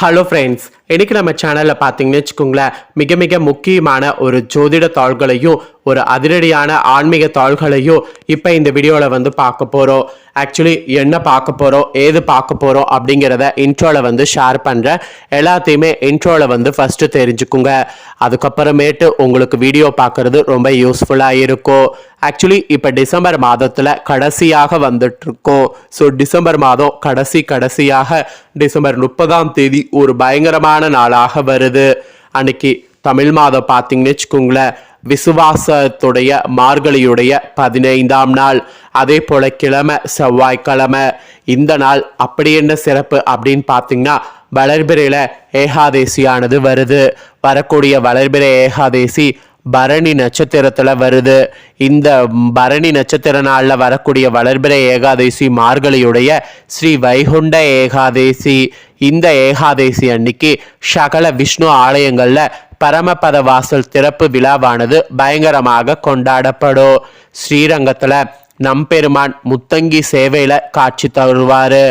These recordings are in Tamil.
ஹலோ ஃப்ரெண்ட்ஸ் இன்னைக்கு நம்ம சேனலில் பார்த்தீங்கன்னு வச்சுக்கோங்களேன் மிக மிக முக்கியமான ஒரு ஜோதிட தாள்களையும் ஒரு அதிரடியான ஆன்மீக தாள்களையும் இப்போ இந்த வீடியோவில் வந்து பார்க்க போகிறோம் ஆக்சுவலி என்ன பார்க்க போகிறோம் ஏது பார்க்க போகிறோம் அப்படிங்கிறத இன்ட்ரோவில் வந்து ஷேர் பண்ணுறேன் எல்லாத்தையுமே இன்ட்ரோவில் வந்து ஃபஸ்ட்டு தெரிஞ்சுக்குங்க. அதுக்கப்புறமேட்டு உங்களுக்கு வீடியோ பார்க்குறது ரொம்ப யூஸ்ஃபுல்லாக இருக்கும். ஆக்சுவலி இப்போ டிசம்பர் மாதத்தில் கடைசியாக வந்துட்டுருக்கோம். ஸோ டிசம்பர் மாதம் கடைசி கடைசியாக டிசம்பர் முப்பதாம் தேதி ஒரு பயங்கரமான நாளாக வருது. அன்னைக்கு தமிழ் மாதம் பார்த்தீங்கன்னு வச்சுக்கோங்களேன் விசுவாசத்துடைய மார்கழியுடைய பதினைந்தாம் நாள். அதே போல கிழமை செவ்வாய்க்கிழமை. இந்த நாள் அப்படி என்ன சிறப்பு அப்படின்னு பார்த்தீங்கன்னா வளர்பிறையில் ஏகாதேசியானது வருது. வரக்கூடிய வளர்பிறை ஏகாதேசி பரணி நட்சத்திரத்தில் வருது. இந்த பரணி நட்சத்திர நாளில் வரக்கூடிய வளர்பிறை ஏகாதேசி மார்கழியுடைய ஸ்ரீ வைகுண்ட ஏகாதேசி. இந்த ஏகாதேசி அன்னைக்கு சகல விஷ்ணு ஆலயங்களில் பரமபத வாசல் திறப்பு விழாவானது பயங்கரமாக கொண்டாடப்படும். ஸ்ரீரங்கத்தில் நம்பெருமான் முத்தங்கி சேவையில் காட்சி தருவார்.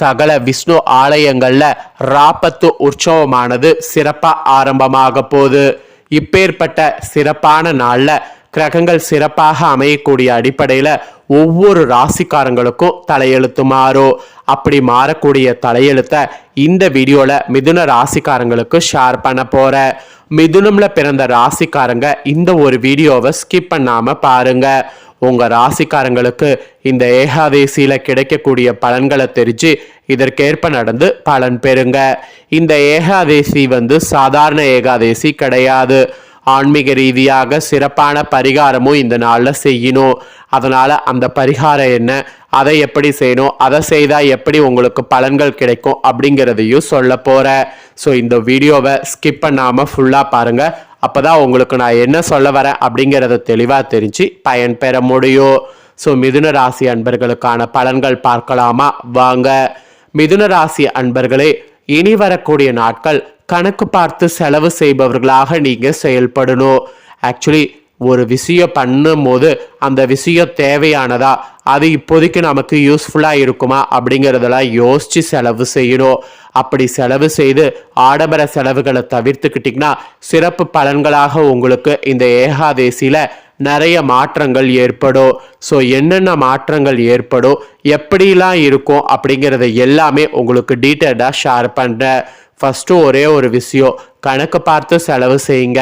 சகல விஷ்ணு ஆலயங்களில் ராப்பத்து உற்சவமானது சிறப்பாக ஆரம்பமாக போகுது. இப்பேற்பட்ட சிறப்பான நாளில் கிரகங்கள் சிறப்பாக அமையக்கூடிய அடிப்படையில் ஒவ்வொரு ராசிக்காரங்களுக்கும் தலையெழுத்து மாறும் அப்படி மாறக்கூடிய தலையெழுத்தை இந்த வீடியோவில் மிதுன ராசிக்காரங்களுக்கு ஷேர் பண்ண போகிறேன் மிதுனமில் பிறந்த ராசிக்காரங்க இந்த ஒரு வீடியோவை ஸ்கிப் பண்ணாமல் பாருங்கள் உங்கள் ராசிக்காரங்களுக்கு இந்த ஏகாதேசியில் கிடைக்கக்கூடிய பலன்களை தெரிஞ்சு இதற்கேற்ப நடந்து பலன் பெறுங்க. இந்த ஏகாதேசி வந்து சாதாரண ஏகாதேசி கிடையாது. ஆன்மீக ரீதியாக சிறப்பான பரிகாரமும் இந்த நாளில் செய்யணும். அதனால் அந்த பரிகாரம் என்ன அதை எப்படி செய்யணும் அதை செய்தால் எப்படி உங்களுக்கு பலன்கள் கிடைக்கும் அப்படிங்கிறதையும் சொல்ல போகிறேன் ஸோ இந்த வீடியோவை ஸ்கிப் பண்ணாமல் ஃபுல்லாக பாருங்கள் அப்போ தான் உங்களுக்கு நான் என்ன சொல்ல வரேன் அப்படிங்கிறத தெளிவாக தெரிஞ்சு பயன் பெற முடியும். ஸோ மிதுன ராசி அன்பர்களுக்கான பலன்கள் பார்க்கலாமா? வாங்க. மிதுன ராசி அன்பர்களே இனி வரக்கூடிய நாட்கள் கணக்கு பார்த்து செலவு செய்பவர்களாக நீங்கள் செயல்படணும். ஆக்சுவலி ஒரு விஷயம் பண்ணும்போது அந்த விஷயம் தேவையானதா? அது இப்போதைக்கு நமக்கு யூஸ்ஃபுல்லாக இருக்குமா? அப்படிங்கிறதெல்லாம் யோசித்து செலவு செய்யணும். அப்படி செலவு செய்து ஆடம்பர செலவுகளை தவிர்த்துக்கிட்டிங்கன்னா சிறப்பு பலன்களாக உங்களுக்கு இந்த ஏகாதேசியில் நிறைய மாற்றங்கள் ஏற்படும். ஸோ என்னென்ன மாற்றங்கள் ஏற்படும்? எப்படிலாம் இருக்கும்? அப்படிங்கிறத எல்லாமே உங்களுக்கு டீட்டெயிலாக ஷேர் பண்ணுறேன் ஃபஸ்ட்டு ஒரே ஒரு விஷயம் கணக்கு பார்த்து செலவு செய்யுங்க.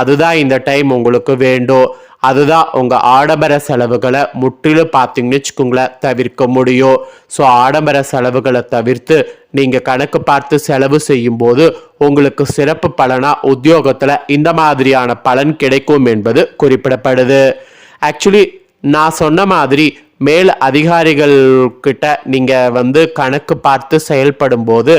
அதுதான் இந்த டைம் உங்களுக்கு வேண்டும். அதுதான் உங்கள் ஆடம்பர செலவுகளை முற்றிலும் பார்த்தீங்கன்னு வச்சுக்கோங்களேன் தவிர்க்க முடியும். ஸோ ஆடம்பர செலவுகளை தவிர்த்து நீங்கள் கணக்கு பார்த்து செலவு செய்யும்போது உங்களுக்கு சிறப்பு பலனாக உத்தியோகத்தில் இந்த மாதிரியான பலன் கிடைக்கும் என்பது குறிப்பிடப்படுது. ஆக்சுவலி நான் சொன்ன மாதிரி மேல் அதிகாரிகள் கிட்ட நீங்கள் வந்து கணக்கு பார்த்து செயல்படும் போது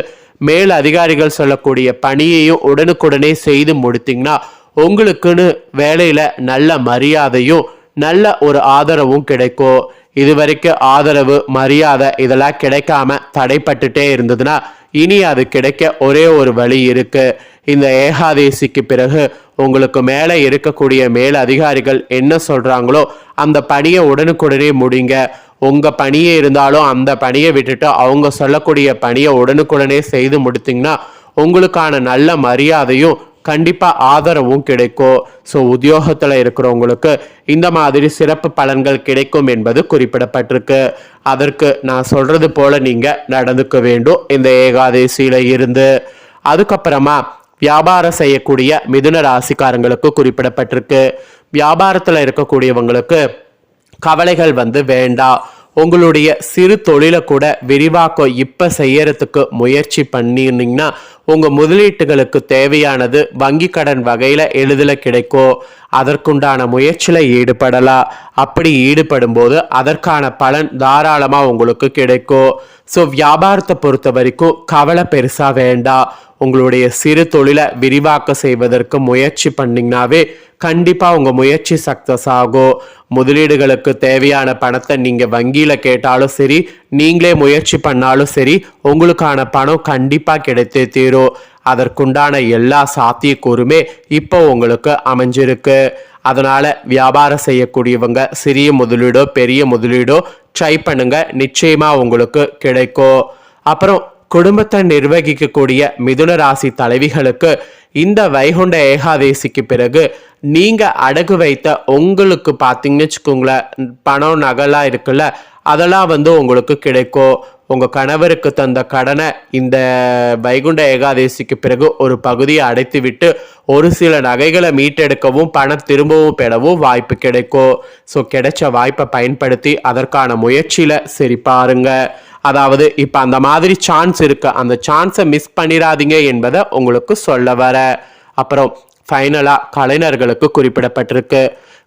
மேல் அதிகாரிகள் சொல்லக்கூடிய பணியையும் உடனுக்குடனே செய்து முடித்தீங்கன்னா உங்களுக்குன்னு வேலையில் நல்ல மரியாதையும் நல்ல ஒரு ஆதரவும் கிடைக்கும். இது வரைக்கும் ஆதரவு மரியாதை இதெல்லாம் கிடைக்காம தடைப்பட்டுட்டே இருந்ததுன்னா இனி அது கிடைக்க ஒரே ஒரு வழி இருக்கு. இந்த ஏகாதேசிக்கு பிறகு உங்களுக்கு மேலே இருக்கக்கூடிய மேல் அதிகாரிகள் என்ன சொல்றாங்களோ அந்த பணியை உடனுக்குடனே முடிங்க. உங்க பணியே இருந்தாலும் அந்த பணியை விட்டுட்டு அவங்க சொல்லக்கூடிய பணியை உடனுக்குடனே செய்து முடித்தீங்கன்னா உங்களுக்கான நல்ல மரியாதையும் கண்டிப்பாக ஆதரவும் கிடைக்கும். ஸோ உத்தியோகத்தில் இருக்கிறவங்களுக்கு இந்த மாதிரி சிறப்பு பலன்கள் கிடைக்கும் என்பது குறிப்பிடப்பட்டிருக்கு. அதற்கு நான் சொல்கிறது போல் நீங்கள் நடந்துக்க வேண்டும். இந்த ஏகாதசியில் இருந்து. அதுக்கப்புறமா வியாபாரம் செய்யக்கூடிய மிதுன ராசிக்காரங்களுக்கு குறிப்பிடப்பட்டிருக்கு. வியாபாரத்தில் இருக்கக்கூடியவங்களுக்கு கவலைகள் வந்து வேண்டாம். உங்களுடைய சிறு தொழிலை கூட விரிவாக்கம் இப்போ செய்யறதுக்கு முயற்சி பண்ணியிருந்தீங்கன்னா உங்கள் முதலீட்டுகளுக்கு தேவையானது வங்கி கடன் வகையில் எளிதில் கிடைக்கும் அதற்குண்டான முயற்சியில் ஈடுபடலாம் அப்படி ஈடுபடும் போது அதற்கான பலன் தாராளமாக உங்களுக்கு கிடைக்கும். ஸோ வியாபாரத்தை பொறுத்த வரைக்கும் கவலை பெருசாக வேண்டாம் உங்களுடைய சிறு தொழிலை விரிவாக்க செய்வதற்கு முயற்சி பண்ணிங்கனாவே கண்டிப்பாக உங்கள் முயற்சி சக்ஸஸ் ஆகும். முதலீடுகளுக்கு தேவையான பணத்தை நீங்கள் வங்கியில் கேட்டாலும் சரி நீங்களே முயற்சி பண்ணாலும் சரி உங்களுக்கான பணம் கண்டிப்பாக கிடைத்தே தீரும். அதற்குண்டான எல்லா சாத்தியக்கூறுமே இப்போ உங்களுக்கு அமைஞ்சிருக்கு. அதனால் வியாபாரம் செய்யக்கூடியவங்க சிறிய முதலீடோ பெரிய முதலீடோ ட்ரை பண்ணுங்க. நிச்சயமாக உங்களுக்கு கிடைக்கும். அப்புறம் குடும்பத்தை நிர்வகிக்கக்கூடிய மிதுன ராசி தலைவிகளுக்கு இந்த வைகுண்ட ஏகாதேசிக்கு பிறகு நீங்கள் அடகு வைத்த உங்களுக்கு பார்த்தீங்கன்னு வச்சுக்கோங்களேன் பணம் நகலாம் இருக்குல்ல அதெல்லாம் வந்து உங்களுக்கு கிடைக்கும். உங்கள் கணவருக்கு தந்த கடனை இந்த வைகுண்ட ஏகாதேசிக்கு பிறகு ஒரு பகுதியை அடைத்து விட்டு ஒரு சில நகைகளை மீட்டெடுக்கவும் பணம் திரும்பவும் பெறவும் வாய்ப்பு கிடைக்கும் ஸோ கிடைச்ச வாய்ப்பை பயன்படுத்தி அதற்கான முயற்சியில் சரி பாருங்கள் அதாவது இப்போ அந்த மாதிரி சான்ஸ் இருக்கு. அந்த சான்ஸை மிஸ் பண்ணிடாதீங்க என்பதை உங்களுக்கு சொல்ல வர. அப்புறம் ஃபைனலாக கலைஞர்களுக்கு குறிப்பிடப்பட்டிருக்கு.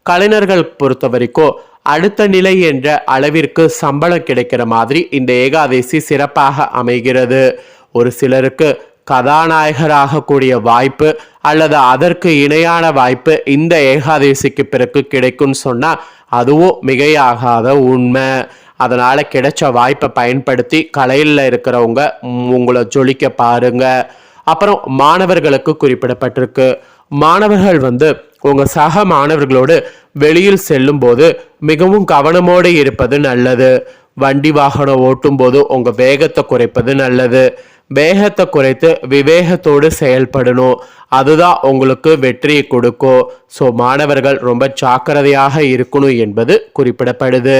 கலைஞர்கள் பொறுத்த வரைக்கும் அடுத்த நிலை என்ற அளவிற்கு சம்பளம் கிடைக்கிற மாதிரி இந்த ஏகாதசி சிறப்பாக அமைகிறது. ஒரு சிலருக்கு கதாநாயகராக கூடிய வாய்ப்பு அல்லது அதற்கு இணையான வாய்ப்பு இந்த ஏகாதசிக்கு பிறகு கிடைக்கும்னு சொன்னால் அதுவும் மிகையாகாத உண்மை. அதனால் கிடைச்ச வாய்ப்பை பயன்படுத்தி கலையில் இருக்கிறவங்க உங்களை ஜொலிக்க பாருங்க. அப்புறம் மாணவர்களுக்கு குறிப்பிடப்பட்டிருக்கு. மாணவர்கள் வந்து உங்கள் சக மாணவர்களோடு வெளியில் செல்லும் போது மிகவும் கவனமோடு இருப்பது நல்லது. வண்டி வாகனம் ஓட்டும் போது உங்கள் வேகத்தை குறைப்பது நல்லது. வேகத்தை குறைத்து விவேகத்தோடு செயல்படணும். அதுதான் உங்களுக்கு வெற்றியை கொடுக்கும். ஸோ மாணவர்கள் ரொம்ப ஜாக்கிரதையாக இருக்கணும் என்பது குறிப்பிடப்படுது.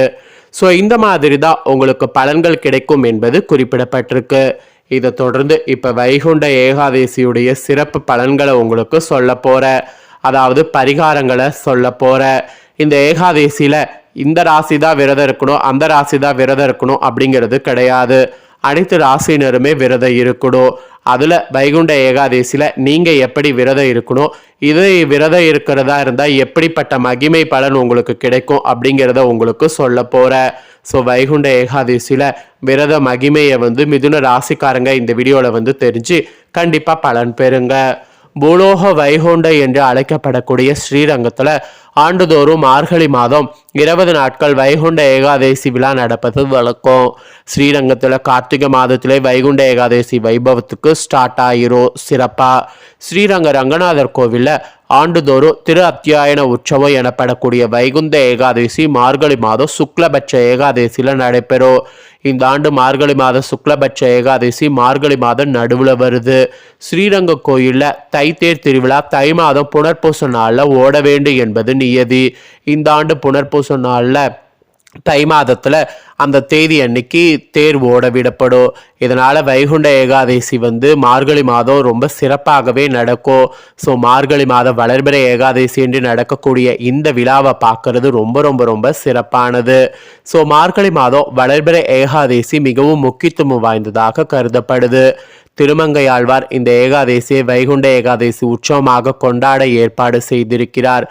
ஸோ இந்த மாதிரி தான் உங்களுக்கு பலன்கள் கிடைக்கும் என்பது குறிப்பிடப்பட்டிருக்கு. இதை தொடர்ந்து இப்போ வைகுண்ட ஏகாதேசியுடைய சிறப்பு பலன்களை உங்களுக்கு சொல்ல போகிறேன் அதாவது பரிகாரங்களை சொல்ல போகிற இந்த ஏகாதேசியில் இந்த ராசி தான் விரதம் இருக்கணும் அந்த ராசி தான் விரதம் இருக்கணும் அப்படிங்கிறது கிடையாது. அனைத்து ராசினருமே விரதம் இருக்கணும். அதில் வைகுண்ட ஏகாதேசியில் நீங்கள் எப்படி விரதம் இருக்கணும் இது விரதம் இருக்கிறதா இருந்தால் எப்படிப்பட்ட மகிமை பலன் உங்களுக்கு கிடைக்கும் அப்படிங்கிறத உங்களுக்கு சொல்ல போகிற ஸோ வைகுண்ட ஏகாதேசியில் விரத மகிமையை வந்து மிதுன ராசிக்காரங்க இந்த வீடியோவில் வந்து தெரிஞ்சு கண்டிப்பாக பலன் பெறுங்க. பூலோக வைகுண்ட என்று அழைக்கப்படக்கூடிய ஸ்ரீரங்கத்தில் ஆண்டுதோறும் மார்கழி மாதம் இருபது நாட்கள் வைகுண்ட ஏகாதேசி விழா நடப்பது வழக்கம். ஸ்ரீரங்கத்தில் கார்த்திகை மாதத்திலே வைகுண்ட ஏகாதேசி வைபவத்துக்கு ஸ்டார்ட் ஆயிரும். சிறப்பாக ஸ்ரீரங்க ரங்கநாதர் கோவிலில் ஆண்டுதோறும் திரு அத்தியாயன உற்சவம் எனப்படக்கூடிய வைகுந்த ஏகாதசி மார்கழி மாதம் சுக்லபட்ச ஏகாதசியில் நடைபெறும். இந்த ஆண்டு மார்கழி மாதம் சுக்லபட்ச ஏகாதசி மார்கழி மாதம் நடுவில் வருது. ஸ்ரீரங்க கோயிலில் தைத்தேர் திருவிழா தை மாதம் புனர்பூச நாளில் ஓட வேண்டும் என்பது நியதி. இந்த ஆண்டு புனர்பூச நாளில் தை மாதத்தில் அந்த தேதி அன்னைக்கு தேர் ஓட விடப்படும். இதனால் வைகுண்ட ஏகாதசி வந்து மார்கழி மாதம் ரொம்ப சிறப்பாகவே நடக்கும். ஸோ மார்கழி மாதம் வளர்பிறை ஏகாதசி என்று நடக்கக்கூடிய இந்த விழாவை பார்க்கறது ரொம்ப ரொம்ப ரொம்ப சிறப்பானது. ஸோ மார்கழி மாதம் வளர்பிறை ஏகாதசி மிகவும் முக்கியத்துவம் வாய்ந்ததாக கருதப்படுது. திருமங்கையாழ்வார் இந்த ஏகாதேசியை வைகுண்ட ஏகாதேசி உற்சவமாக கொண்டாட ஏற்பாடு செய்திருக்கிறார்.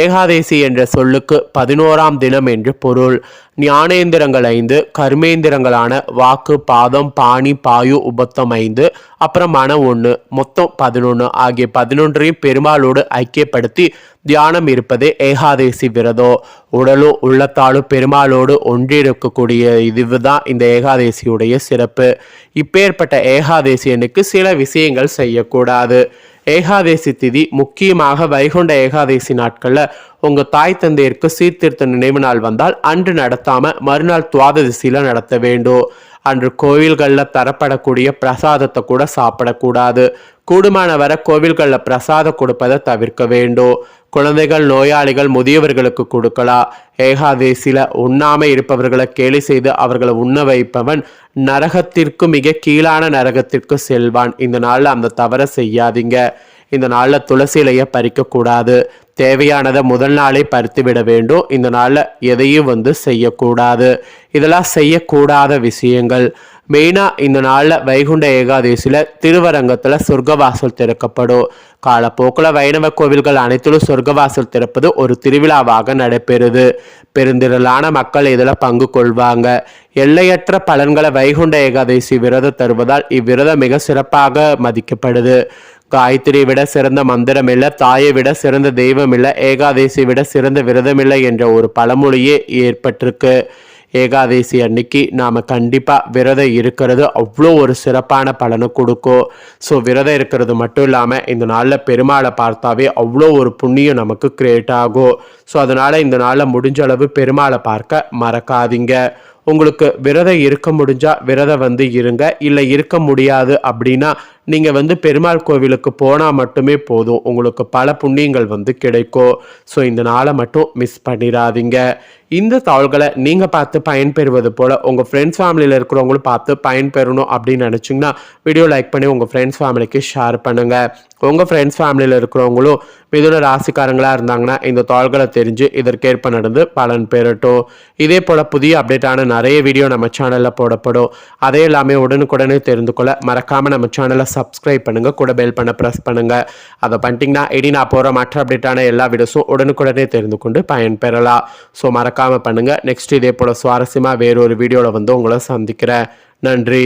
ஏகாதேசி என்ற சொல்லுக்கு பதினோராம் தினம் என்று பொருள். ஞானேந்திரங்கள் ஐந்து கர்மேந்திரங்களான வாக்கு பாதம் பாணி பாயு உபத்தம் ஐந்து அப்புறம் மனம் ஒன்று மொத்தம் பதினொன்று ஆகிய பதினொன்றையும் பெருமாளோடு ஐக்கியப்படுத்தி தியானம் இருப்பதே ஏகாதேசி விரதம் உடலும் உள்ளத்தாலும் பெருமாளோடு ஒன்றிருக்கக்கூடிய இதுதான் இந்த ஏகாதேசியுடைய சிறப்பு. இப்பேற்பட்ட ஏகாதேசியனுக்கு சில விஷயங்கள் செய்யக்கூடாது. ஏகாதேசி திதி முக்கியமாக வைகுண்ட ஏகாதேசி நாட்களில் உங்கள் தாய் தந்தையருக்கு சீர்திருத்த நினைவு நாள் வந்தால் அன்று நடத்தாமல் மறுநாள் துவாதசியில் நடத்த வேண்டும். அன்று கோவில்களில் தரப்படக்கூடிய பிரசாதத்தை கூட சாப்பிடக்கூடாது. கூடுமான வர கோவில்களில் பிரசாதம் கொடுப்பதை தவிர்க்க வேண்டும். குழந்தைகள் நோயாளிகள் முதியவர்களுக்கு கொடுக்கலாம் ஏகாதேசியில உண்ணாமை இருப்பவர்களை கேலி செய்து அவர்களை உண்ண வைப்பவன் நரகத்திற்கு மிக கீழான நரகத்திற்கு செல்வான். இந்த நாளில் அந்த தவறை செய்யாதீங்க. இந்த நாளில் துளசி இலையை பறிக்கக்கூடாது. தேவையானதை முதல் நாளே பறித்து விட வேண்டும். இந்த நாளில் எதையும் வந்து செய்யக்கூடாது. இதெல்லாம் செய்யக்கூடாத விஷயங்கள். மெயினாக இந்த நாளில் வைகுண்ட ஏகாதசியில் திருவரங்கத்தில் சொர்க்கவாசல் திறக்கப்படும். காலப்போக்கில் வைணவ கோவில்கள் அனைத்திலும் சொர்க்கவாசல் திறப்பது ஒரு திருவிழாவாக நடைபெறுது. பெருந்திரளான மக்கள் இதில் பங்கு கொள்வாங்க. எல்லையற்ற பலன்களை வைகுண்ட ஏகாதசி விரதம் தருவதால் இவ்விரதம் மிக சிறப்பாக மதிக்கப்படுது. காயத்ரி விட சிறந்த மந்திரம் இல்லை தாயை விட சிறந்த தெய்வம் இல்லை ஏகாதசி விட சிறந்த விரதம் இல்லை என்ற ஒரு பழமொழியே ஏற்பட்டிருக்கு. ஏகாதேசி அன்னைக்கு நாம் கண்டிப்பாக விரதம் இருக்கிறது. அவ்வளோ ஒரு சிறப்பான பலனை கொடுக்கும். ஸோ விரதம் இருக்கிறது மட்டும் இல்லாமல் இந்த நாளில் பெருமாளை பார்த்தாவே அவ்வளோ ஒரு புண்ணியம் நமக்கு கிரியேட் ஆகும். ஸோ அதனால் இந்த நாளில் முடிஞ்ச அளவு பெருமாளை பார்க்க மறக்காதீங்க. உங்களுக்கு விரதம் இருக்க முடிஞ்சால் விரதம் வந்து இருங்க. இல்லை இருக்க முடியாது அப்படின்னா நீங்கள் வந்து பெருமாள் கோவிலுக்கு போனால் மட்டுமே போதும். உங்களுக்கு பல புண்ணியங்கள் வந்து கிடைக்கும். ஸோ இந்த நாளை மட்டும் மிஸ் பண்ணிடாதீங்க. இந்த தாள்களை நீங்கள் பார்த்து பயன்பெறுவது போல் உங்கள் ஃப்ரெண்ட்ஸ் ஃபேமிலியில் இருக்கிறவங்களும் பார்த்து பயன்பெறணும் அப்படின்னு நினச்சிங்கன்னா வீடியோ லைக் பண்ணி உங்கள் ஃப்ரெண்ட்ஸ் ஃபேமிலிக்கு ஷேர் பண்ணுங்கள் உங்கள் ஃப்ரெண்ட்ஸ் ஃபேமிலியில் இருக்கிறவங்களும் மிதுன ராசிக்காரங்களாக இருந்தாங்கன்னா இந்த தாள்களை தெரிஞ்சு இதற்கேற்ப நடந்து பலன் பெறட்டும். இதே போல் புதிய அப்டேட்டான நிறைய வீடியோ நம்ம சேனலில் போடப்படும். அதே எல்லாமே உடனுக்குடனே தெரிந்து கொள்ள மறக்காமல் நம்ம சேனலை சப்ஸ்கிரைப் பண்ணுங்கள் கூட பெல் பண்ண ப்ரெஸ் பண்ணுங்கள் அதை பண்ணிட்டீங்கன்னா எடி நான் போகிற மற்ற அப்டேட்டான எல்லா வீடியோஸும் உடனுக்குடனே தெரிந்து கொண்டு பயன்பெறலாம். ஸோ மறக்காமல் பண்ணுங்கள் நெக்ஸ்ட் இதே போல் சுவாரஸ்யமாக வேறொரு வீடியோவில் வந்து உங்களை சந்திக்கிறேன். நன்றி.